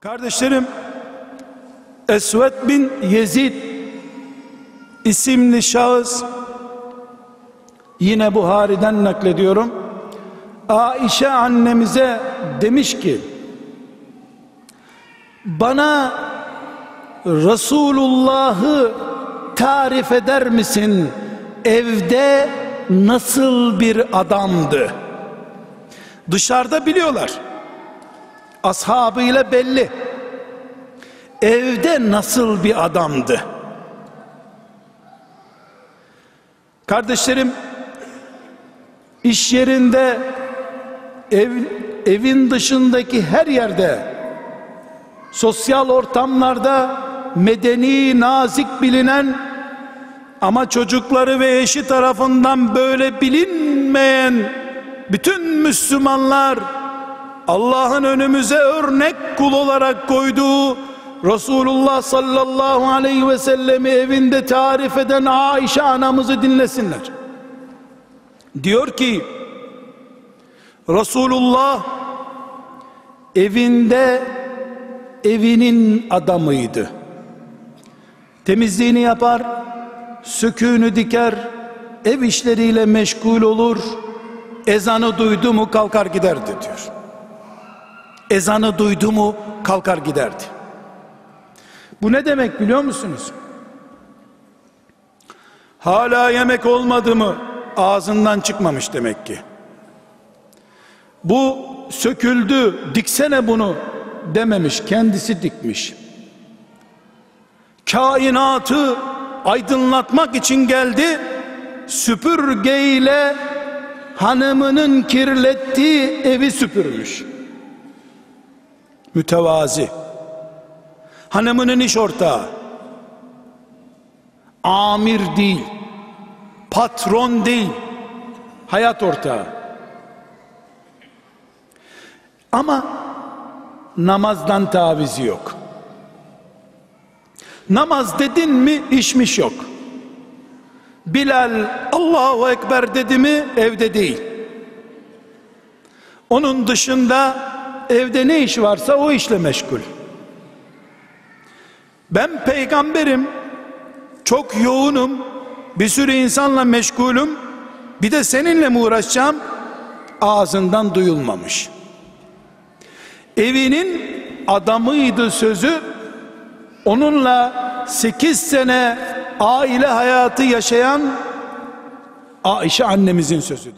Kardeşlerim, Esved bin Yezid isimli şahıs yine Buhari'den naklediyorum. Aişe annemize demiş ki bana Resulullah'ı tarif eder misin? Evde nasıl bir adamdı? Dışarıda biliyorlar. Ashabıyla belli. Evde nasıl bir adamdı? Kardeşlerim, iş yerinde, ev, evin dışındaki her yerde, sosyal ortamlarda medeni, nazik bilinen ama çocukları ve eşi tarafından böyle bilinmeyen bütün Müslümanlar Allah'ın önümüze örnek kul olarak koyduğu Resulullah sallallahu aleyhi ve sellemi evinde tarif eden Aişe anamızı dinlesinler. Diyor ki Resulullah evinde evinin adamıydı. Temizliğini yapar, söküğünü diker, ev işleriyle meşgul olur, ezanı duydu mu kalkar giderdi diyor. Ezanı duydu mu kalkar giderdi. Bu ne demek biliyor musunuz? Hala yemek olmadı mı ağzından çıkmamış demek ki. Bu söküldü diksene bunu dememiş kendisi dikmiş. Kainatı aydınlatmak için geldi süpürgeyle hanımının kirlettiği evi süpürmüş mütevazi. Hanımının iş ortağı. Amir değil patron değil hayat ortağı. Ama namazdan tavizi yok. Namaz dedin mi işmiş yok. Bilal Allahu Ekber dedi mi evde değil. Onun dışında evde ne iş varsa o işle meşgul. Ben peygamberim, çok yoğunum, bir sürü insanla meşgulüm, bir de seninle mi uğraşacağım? Ağzından duyulmamış. Evinin adamıydı sözü, onunla sekiz sene aile hayatı yaşayan Aişe annemizin sözüdür.